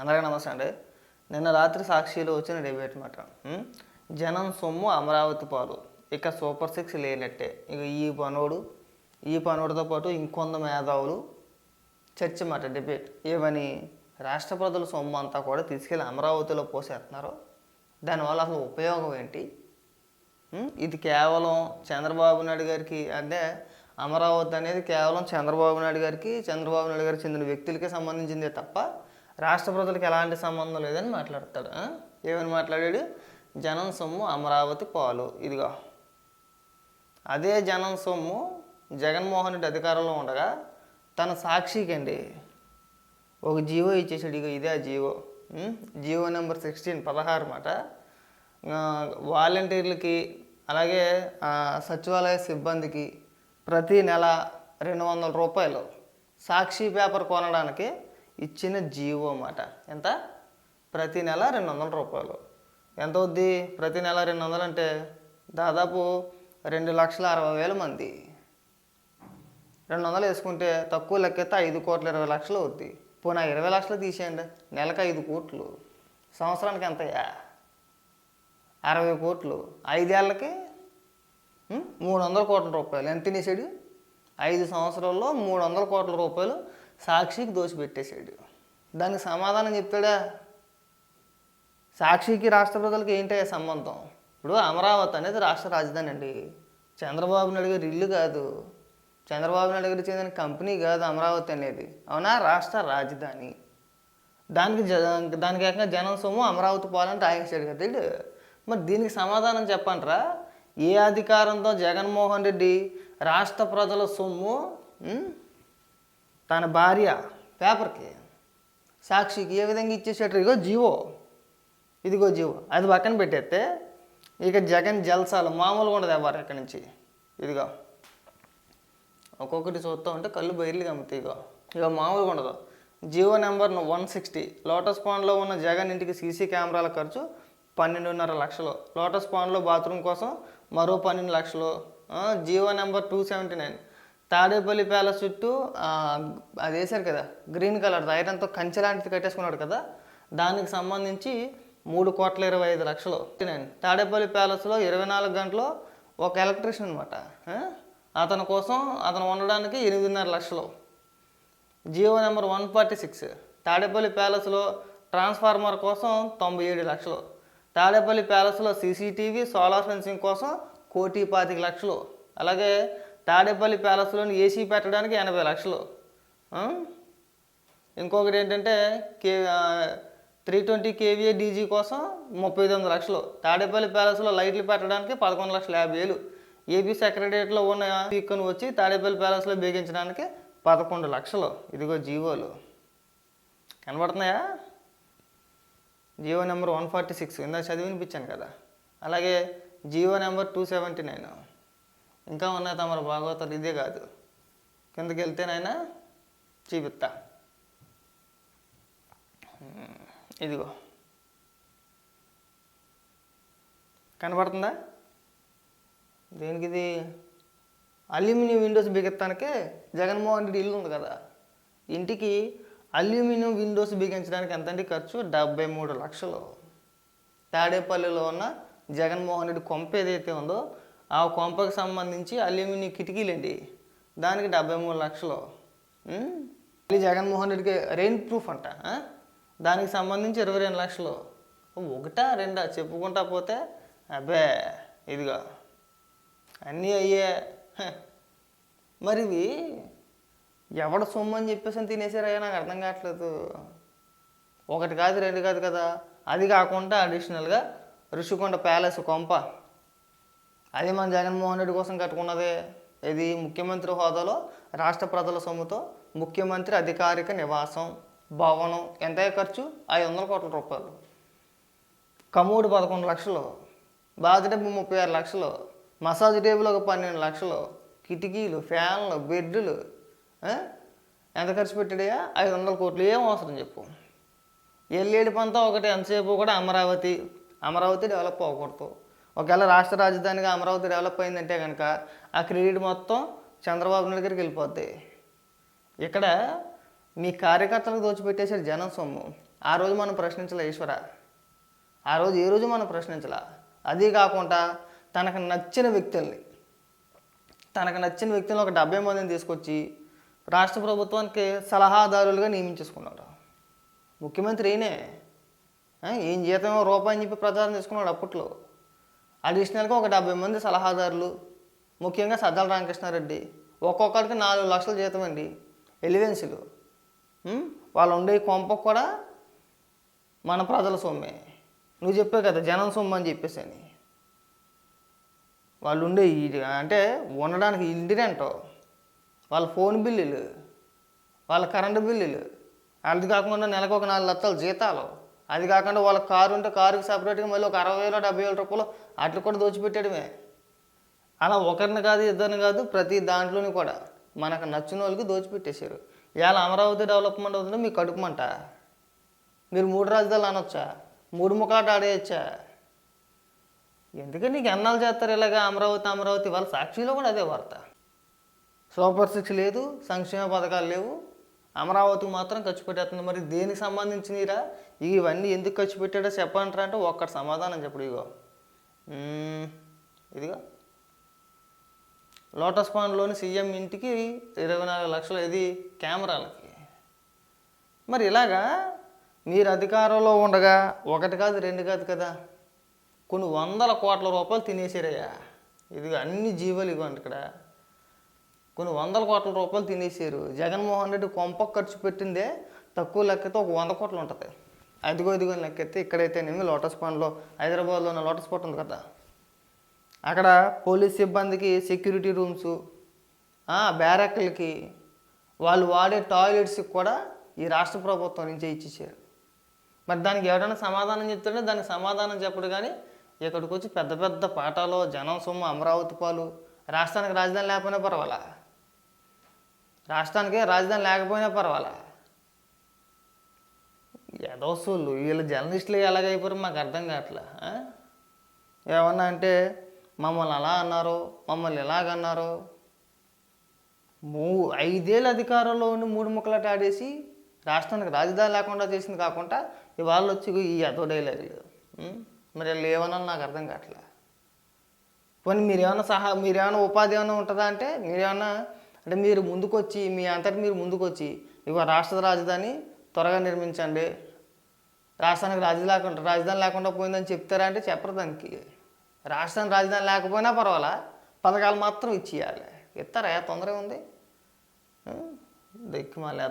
అందరికీ నమస్తే అండి. నిన్న రాత్రి సాక్షిలో వచ్చిన డిబేట్ మాట. జనం సొమ్ము అమరావతి పాలు. ఇక సూపర్ సిక్స్ లేనట్టే. ఇక ఈ పనోడు ఈ పనోడితో పాటు ఇంకొంత మేధావులు చర్చ మాట డిబేట్ ఏమని రాష్ట్ర ప్రజల సొమ్ము అంతా కూడా తీసుకెళ్ళి అమరావతిలో పోసేస్తున్నారు. దానివల్ల అసలు ఉపయోగం ఏంటి? ఇది కేవలం చంద్రబాబు నాయుడు గారికి అంటే అమరావతి అనేది కేవలం చంద్రబాబు నాయుడు గారికి చంద్రబాబు నాయుడు గారికి చెందిన వ్యక్తులకే సంబంధించిందే తప్ప రాష్ట్ర ప్రజలకు ఎలాంటి సంబంధం లేదని మాట్లాడతాడు ఏమని మాట్లాడాడు? జనం సొమ్ము అమరావతి పాలు. ఇదిగో. అదే జనం సొమ్ము జగన్మోహన్ రెడ్డి అధికారంలో ఉండగా తన సాక్షికండి ఒక జీవో ఇచ్చేసాడు. ఇక ఇదే ఆ GO. GO GO number sixteen పదహారు మాట. వాలంటీర్లకి అలాగే సచివాలయ సిబ్బందికి ప్రతి నెల రెండు వందల రూపాయలు సాక్షి పేపర్ కొనడానికి ఇచ్చిన జీవో అన్నమాట. ఎంత? ప్రతి నెల రెండు వందల రూపాయలు. ఎంత అవుద్ది? ప్రతి నెల రెండు వందలు అంటే దాదాపు రెండు లక్షల అరవై వేల మంది. రెండు వందలు వేసుకుంటే తక్కువ లెక్కెత్తే ఐదు కోట్ల ఇరవై లక్షలు అవుద్ది. పోనీ ఇరవై లక్షలు తీసేయండి. నెలకు ఐదు కోట్లు. సంవత్సరానికి ఎంతయ్యా అరవై కోట్లు. ఐదేళ్ళకి మూడు వందల కోట్ల రూపాయలు. ఎంత తినేసాడు? ఐదు సంవత్సరాల్లో మూడు వందల కోట్ల రూపాయలు సాక్షికి దోచిపెట్టేశాడు దానికి సమాధానం చెప్తాడా సాక్షికి రాష్ట్ర ప్రజలకు ఏంటయ్యా సంబంధం? ఇప్పుడు అమరావతి అనేది రాష్ట్ర రాజధాని అండి. చంద్రబాబు నాయుడు గారి ఇల్లు కాదు. చంద్రబాబు నాయుడు గారికి చెందిన కంపెనీ కాదు అమరావతి అనేది. అవునా? రాష్ట్ర రాజధాని. దానికి జ దానికి ఏకంగా జనం సొమ్ము అమరావతి పోవాలని ఆగించాడు కదా మరి దీనికి సమాధానం చెప్పండిరా. ఏ అధికారంతో జగన్మోహన్ రెడ్డి రాష్ట్ర ప్రజల సొమ్ము తన భార్య పేపర్కి సాక్షికి ఏ విధంగా ఇచ్చేసాడు? ఇగో జీవో. ఇదిగో జీవో. అది పక్కన పెట్టేస్తే ఇక జగన్ జల్సాలు మామూలుగా ఉండదు ఎవరు ఇక్కడ నుంచి. ఇదిగో. ఒక్కొక్కటి చూస్తూ ఉంటే కళ్ళు బయర్లు కమ్ముతాయి ఇగో. ఇక మామూలుగా ఉండదు. GO number one sixty. Lotus పాండ్లో ఉన్న జగన్ ఇంటికి సీసీ కెమెరాల ఖర్చు పన్నెండున్నర లక్షలు. లోటస్ పాండ్లో బాత్రూమ్ కోసం మరో పన్నెండు లక్షలు. GO number two seventy nine. Tadepalli palace చుట్టూ అది వేశారు కదా గ్రీన్ కలర్ ఐరన్తో కంచె లాంటిది కట్టేసుకున్నాడు కదా దానికి సంబంధించి మూడు కోట్ల ఇరవై ఐదు లక్షలు నైన్ తాడేపల్లి ప్యాలెస్లో ఇరవై నాలుగు గంటలు ఒక ఎలక్ట్రీషియన్ అనమాట అతని కోసం అతను ఉండడానికి ఎనిమిదిన్నర లక్షలు. GO number one forty six. Tadepalli ప్యాలెస్లో ట్రాన్స్ఫార్మర్ కోసం తొంభై ఏడు లక్షలు. తాడేపల్లి ప్యాలెస్లో సీసీటీవీ సోలార్ ఫెన్సింగ్ కోసం కోటి పాతిక లక్షలు. అలాగే తాడేపల్లి ప్యాలెస్లోని ఏసీ పెట్టడానికి ఎనభై లక్షలు. ఇంకొకటి ఏంటంటే K three twenty KVA DG కోసం ముప్పై తొమ్మిది లక్షలు. తాడేపల్లి ప్యాలెస్లో లైట్లు పెట్టడానికి పదకొండు లక్షల యాభై వేలు. ఏపీ సెక్రటరియట్లో ఉన్న పీక్కుని వచ్చి తాడేపల్లి ప్యాలెస్లో బిగించడానికి పదకొండు లక్షలు. ఇదిగో జీవోలు. కనబడుతున్నాయా? GO number one forty six. ఇందా చదివినిపించాను కదా. అలాగే GO number two seventy nine. ఇంకా ఉన్నాయి తమరు భాగవతాలు ఇదే కాదు. కిందకి వెళ్తేనైనా చూపిస్తా ఇదిగో. కనబడుతుందా దేనికి ఇది అల్యూమినియం విండోస్ బిగించడానికే జగన్మోహన్ రెడ్డి ఇల్లు ఉంది కదా. ఇంటికి అల్యూమినియం విండోస్ బిగించడానికి ఎంతండి ఖర్చు? డెబ్బై మూడు లక్షలు. తాడేపల్లిలో ఉన్న జగన్మోహన్ రెడ్డి కొంప ఏదైతే ఉందో ఆ కొంపకి సంబంధించి అల్యూమినియం కిటికీలండి దానికి డెబ్బై మూడు లక్షలు మళ్ళీ జగన్మోహన్ రెడ్డికి రెయిన్ ప్రూఫ్ అంట దానికి సంబంధించి ఇరవై రెండు లక్షలు. ఒకటా రెండా? చెప్పుకుంటా పోతే అబ్బే ఇదిగో. అన్నీ అయ్యే. మరి ఇవి ఎవడ సొమ్ము అని చెప్పేసి అని తినేసారయ్యా? నాకు అర్థం కావట్లేదు. ఒకటి కాదు రెండు కాదు కదా. అది కాకుండా అడిషనల్గా ఋషికొండ ప్యాలెస్ కొంప. అది మన జగన్మోహన్ రెడ్డి కోసం కట్టుకున్నదే. ఇది ముఖ్యమంత్రి హోదాలో రాష్ట్ర ప్రజల సొమ్ముతో ముఖ్యమంత్రి అధికారిక నివాసం భవనం. ఎంత ఖర్చు? ఐదు వందల కోట్ల రూపాయలు. కమోడు పదకొండు లక్షలు బాత్ డబ్బు ముప్పై ఆరు లక్షలు మసాజ్ టేబుల్ ఒక పన్నెండు లక్షలు కిటికీలు ఫ్యాన్లు బెడ్లు ఎంత ఖర్చు పెట్టాడయా ఐదు వందల కోట్లు. ఏం అవసరం చెప్పు. ఎల్లేడి పంతా ఒకటి ఎంతసేపు కూడా అమరావతి. అమరావతి డెవలప్ అవ్వకూడదు. ఒకవేళ రాష్ట్ర రాజధానిగా అమరావతి డెవలప్ అయిందంటే కనుక ఆ క్రెడిట్ మొత్తం చంద్రబాబు నాయుడు గారికి వెళ్ళిపోద్ది. ఇక్కడ మీ కార్యకర్తలకు దోచిపెట్టేశారు జనం సొమ్ము. ఆ రోజు మనం ప్రశ్నించలే ఈశ్వర. ఆ రోజు ఏ రోజు మనం ప్రశ్నించలా? అది కాకుండా తనకు నచ్చిన వ్యక్తుల్ని తనకు నచ్చిన వ్యక్తులను ఒక డెబ్బై మందిని తీసుకొచ్చి రాష్ట్ర ప్రభుత్వానికి సలహాదారులుగా నియమించేసుకున్నాడు. ముఖ్యమంత్రి ఈయనే. ఏం జీతం రూపాయి చెప్పి ప్రచారం చేసుకున్నాడు అప్పట్లో. అడిషనల్గా ఒక డెబ్బై మంది సలహాదారులు ముఖ్యంగా సజ్జల రామకృష్ణారెడ్డి ఒక్కొక్కరికి నాలుగు లక్షల జీతం అండి. ఎలివెన్సులు. వాళ్ళు ఉండే కొంప కూడా మన ప్రజల సొమ్మే. నువ్వు చెప్పే కదా జనం సొమ్ము అని చెప్పేసి అని. వాళ్ళు ఉండే అంటే ఉండడానికి ఇంటి రెంటో వాళ్ళ ఫోన్ బిల్లులు వాళ్ళ కరెంటు బిల్లులు. అది కాకుండా నెలకు ఒక నాలుగు లక్షల జీతాలు. అది కాకుండా వాళ్ళ కారు ఉంటే కారుకి సపరేట్గా మళ్ళీ ఒక అరవై వేలు డెబ్బై వేల రూపాయలు అట్లు కూడా దోచిపెట్టడమే అలా ఒకరిని కాదు ఇద్దరిని కాదు ప్రతి దాంట్లోని కూడా మనకు నచ్చిన వాళ్ళకి దోచిపెట్టేశారు. ఇవాళ అమరావతి డెవలప్మెంట్ అవుతుంటే మీకు కడుపుమంట మీరు మూడు రాజధానులు అనొచ్చా? మూడు ముఖాట ఆడేయచ్చా? ఎందుకని నీకు ఎన్నాళ్ళు చేస్తారు ఇలాగా అమరావతి అమరావతి? వాళ్ళ సాక్షిలో కూడా అదే వార్త. సూపర్ సిక్స్ లేదు సంక్షేమ పథకాలు లేవు. అమరావతికి మాత్రం ఖర్చు పెట్టేస్తుంది. మరి దేనికి సంబంధించినరా ఇవన్నీ ఎందుకు ఖర్చు పెట్టాడో చెప్పంటారా అంటే ఒక్కటి సమాధానం చెప్పడు ఇగో. ఇదిగో. లోటస్ పాండ్లోని సీఎం ఇంటికి ఇరవై నాలుగు లక్షలు ఇది కెమెరాలకి. మరి ఇలాగా మీరు అధికారంలో ఉండగా ఒకటి కాదు రెండు కాదు కదా. కొన్ని వందల కోట్ల రూపాయలు తినేసారయ్యా. ఇది అన్ని జీవులు ఇవ్వండి ఇక్కడ. కొన్ని వందల కోట్ల రూపాయలు తినేసారు జగన్మోహన్ రెడ్డి కొంప ఖర్చు పెట్టిందే తక్కువ లెక్కతో ఒక వంద కోట్లు ఉంటుంది. అదిగో ఇదిగో లెక్కెత్తే ఇక్కడైతేనేమి లోటస్ పాండ్లో హైదరాబాద్లో ఉన్న లోటస్ పాట్ ఉంది కదా. అక్కడ పోలీస్ సిబ్బందికి సెక్యూరిటీ రూమ్స్ బ్యారక్లకి వాళ్ళు వాడే టాయిలెట్స్కి కూడా ఈ రాష్ట్ర ప్రభుత్వం నుంచే ఇచ్చేసారు మరి దానికి ఎవరైనా సమాధానం చెప్తుంటే దానికి సమాధానం చెప్పడు కానీ ఇక్కడికి వచ్చి పెద్ద పెద్ద పాఠాలు జనం సొమ్ము అమరావతి పాలు రాష్ట్రానికి రాజధాని లేకపోయినా పర్వాలా? రాష్ట్రానికి రాజధాని లేకపోయినా పర్వాలా. ఏదో సోళ్ళు వీళ్ళ జర్నలిస్టులు ఎలాగైపోయారు మాకు అర్థం కావట్లే ఏమన్నా అంటే మమ్మల్ని అలా అన్నారు మమ్మల్ని ఎలాగన్నారు మూ ఐదేళ్ళు అధికారంలో ఉండి మూడు ముక్కలాట ఆడేసి రాష్ట్రానికి రాజధాని లేకుండా చేసింది కాకుండా ఇవాళ వచ్చి ఈ అదో డైలాగులు మరి వీళ్ళు ఏమన్నా నాకు అర్థం కావట్లే. పోనీ మీరేమన్నా సహా మీరేమైనా ఉపాధి ఏమైనా ఉంటుందా అంటే మీరేమన్నా అంటే మీరు ముందుకొచ్చి మీ అంతటి మీరు ముందుకొచ్చి ఇగో రాష్ట్ర రాజధాని త్వరగా నిర్మించండి. రాష్ట్రానికి రాజధాని లేకుండా రాజధాని లేకుండా పోయిందని చెప్తారా అంటే చెప్పరు దానికి. రాష్ట్రానికి రాజధాని లేకపోయినా పర్వాలా? పథకాలు మాత్రం ఇచ్చేయాలి. ఇస్తారా? తొందరగా ఉంది. దెక్కి మళ్ళీ